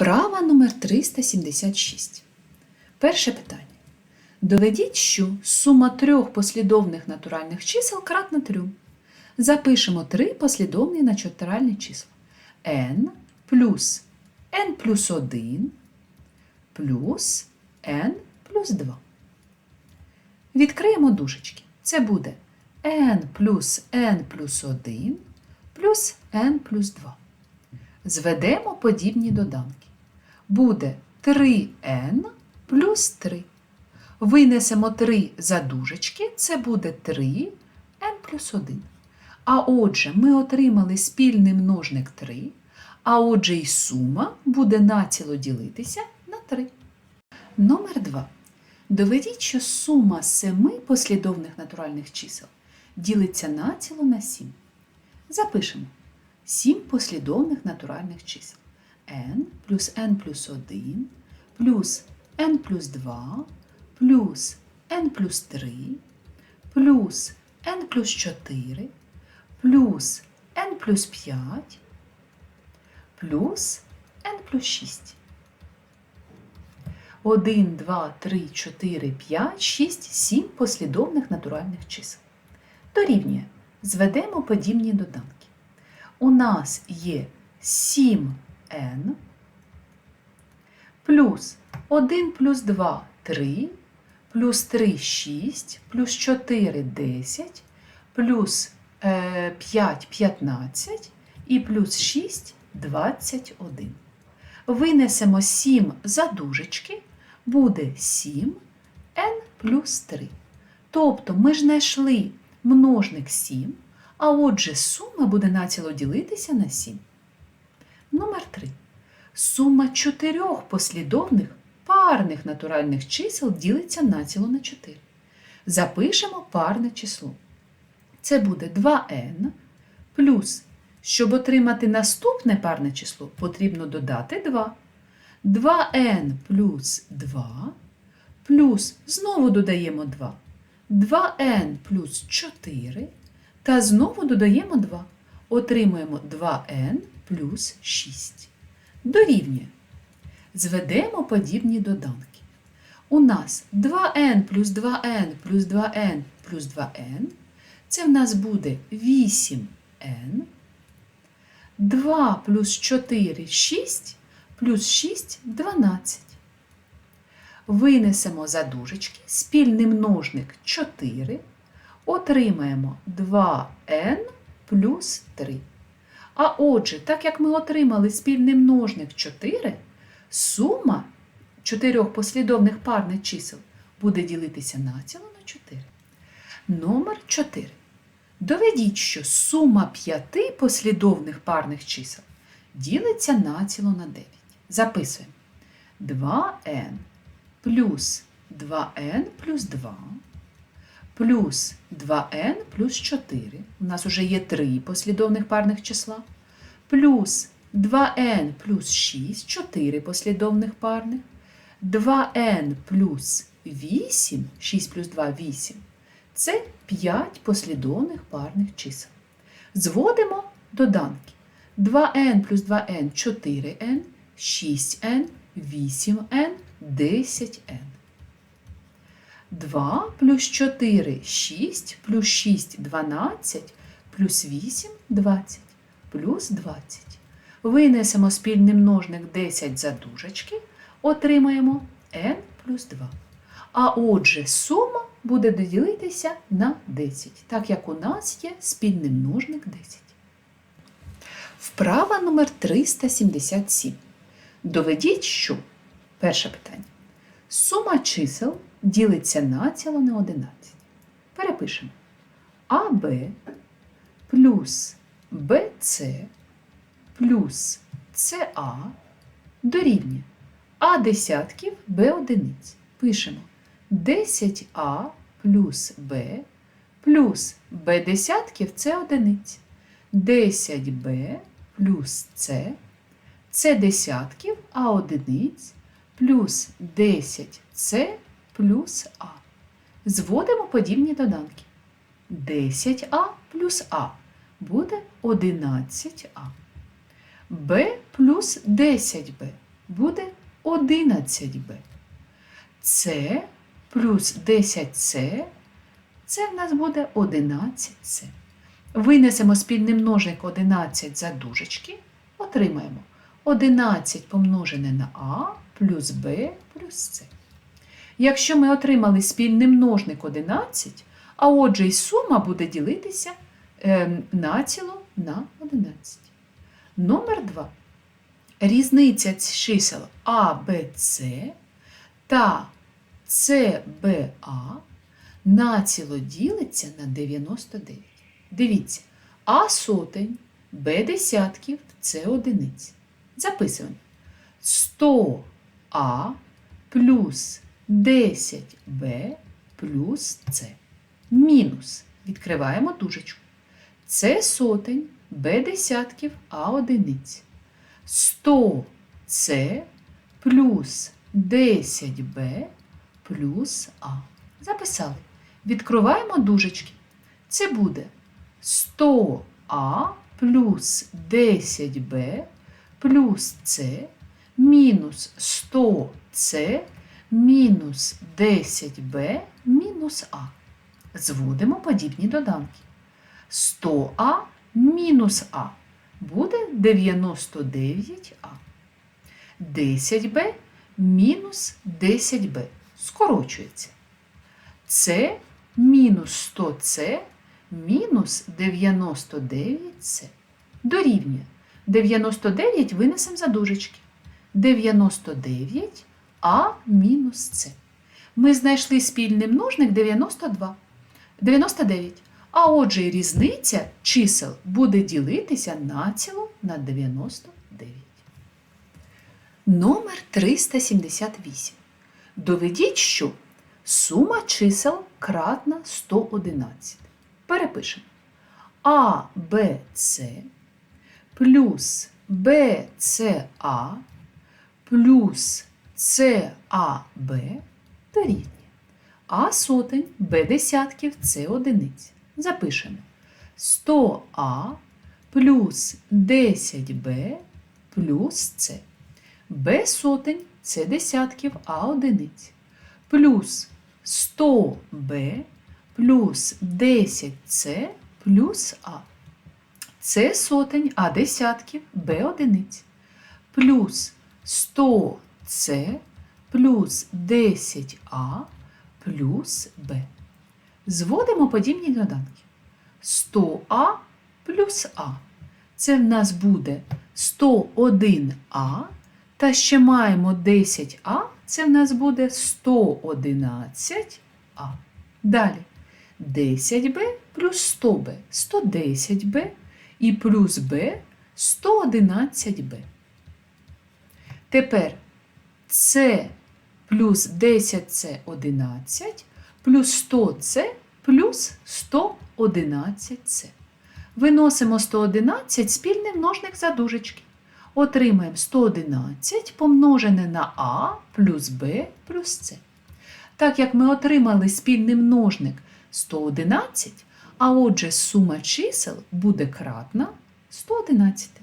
Вправа номер 376. Перше питання. Доведіть, що сума трьох послідовних натуральних чисел кратна 3. Запишемо три послідовні натуральні числа. n плюс n плюс 1 плюс n плюс 2. Відкриємо дужечки. Це буде n плюс n плюс 1 плюс n плюс 2. Зведемо подібні доданки. Буде 3n плюс 3. Винесемо 3 за дужечки, це буде 3n плюс 1. А отже, ми отримали спільний множник 3, а отже і сума буде націло ділитися на 3. Номер 2. Доведіть, що сума семи послідовних натуральних чисел ділиться націло на 7. Запишемо 7 послідовних натуральних чисел n плюс n плюс 1 плюс n плюс 2 плюс n плюс 3 плюс n плюс 4 плюс n плюс 5 плюс n плюс 6. 1, 2, 3, 4, 5, 6, 7 послідовних натуральних чисел. Дорівнює. Зведемо подібні доданки. У нас є 7n плюс 1 плюс 2 3, плюс 3 6, плюс 4 10, плюс е, 5 15 і плюс 6 21. Винесемо 7 за дужечки, буде 7n плюс 3. Тобто ми ж знайшли множник 7, а отже сума буде націло ділитися на 7. Номер 3. Сума чотирьох послідовних парних натуральних чисел ділиться націло на 4. Запишемо парне число. Це буде 2n плюс, щоб отримати наступне парне число, потрібно додати 2. 2n плюс 2 плюс знову додаємо 2. 2n плюс 4 та знову додаємо 2. Отримуємо 2n плюс 6. Дорівнює. Зведемо подібні доданки. У нас 2n плюс 2n плюс 2n плюс 2n. Це в нас буде 8n. 2 плюс 4 6 плюс 6 12. Винесемо за дужечки спільний множник 4. Отримаємо 2n плюс 3. А отже, так як ми отримали спільний множник 4, сума чотирьох послідовних парних чисел буде ділитися націло на 4. Номер 4. Доведіть, що сума п'яти послідовних парних чисел ділиться націло на 9. Записуємо 2n плюс 2n плюс 2 плюс 2n плюс 4. У нас вже є три послідовних парних числа. Плюс 2n плюс 6, 4 послідовних парних. 2n плюс 8, 6 плюс 2 8. Це 5 послідовних парних чисел. Зводимо доданки. 2n плюс 2n 4n, 6n, 8n, 10n. 2 плюс 4 6, плюс 6 12, плюс 8 20, плюс 20. Винесемо спільний множник 10 за дужечки, отримаємо n плюс 2. А отже, сума буде доділитися на 10, так як у нас є спільний множник 10. Вправа номер 377. Доведіть, що перше питання. Сума чисел ділиться націло на 11. Перепишемо АБ плюс БЦ плюс СА дорівнює А десятків Б одиниць. Пишемо 10А плюс Б плюс Б десятків С одиниць. 10Б плюс С, С десятків А одиниць плюс 10С плюс А. Зводимо подібні доданки. 10А плюс А буде 11А. Б плюс 10Б буде 11b. С плюс 10С це в нас буде 11С. Винесемо спільний множник 11 за дужечки, отримаємо 11 помножене на А плюс Б плюс С. Якщо ми отримали спільний множник 11, а отже і сума буде ділитися е, націло на 11. Номер 2. Різниця чисел А, Б, С та С, Б, А націло ділиться на 99. Дивіться, А сотень, Б десятків, С одиниць. Записуємо. 100А плюс 10Б плюс С. Мінус. Відкриваємо дужечку. С сотень, Б десятків, А одиниць. 100С плюс 10Б плюс А. Записали. Відкриваємо дужечки. Це буде 100А плюс 10Б плюс С мінус 100С мінус 10Б мінус А. Зводимо подібні доданки. 100А мінус А буде 99А. 10Б мінус 10Б скорочується. С мінус 100С мінус 99С. Дорівнює. 99 винесемо за дужечки. 99 А мінус С. Ми знайшли спільний множник 92. 99. А отже, різниця чисел буде ділитися націло на 99. Номер 378. Доведіть, що сума чисел кратна 111. Перепишемо. А, Б, С плюс Б, С, А плюс С, А, Б дорівнює. А сотень, Б десятків, С одиниць. Запишемо 100А плюс 10Б плюс С. Б сотень С десятків А одиниць. Плюс 100Б плюс 10С плюс А. С сотень А десятків Б одиниць. Плюс 100С плюс 10А плюс Б. Зводимо подібні доданки. 100А плюс А. Це в нас буде 101А. Та ще маємо 10А. Це в нас буде 111А. Далі 10Б плюс 100Б 110Б і плюс Б 111Б. Тепер С плюс 10С 11 плюс 100С плюс 111С. Виносимо 111 спільний множник за дужечки. Отримаємо 111 помножене на А плюс Б плюс С. Так як ми отримали спільний множник 111, а отже сума чисел буде кратна 111.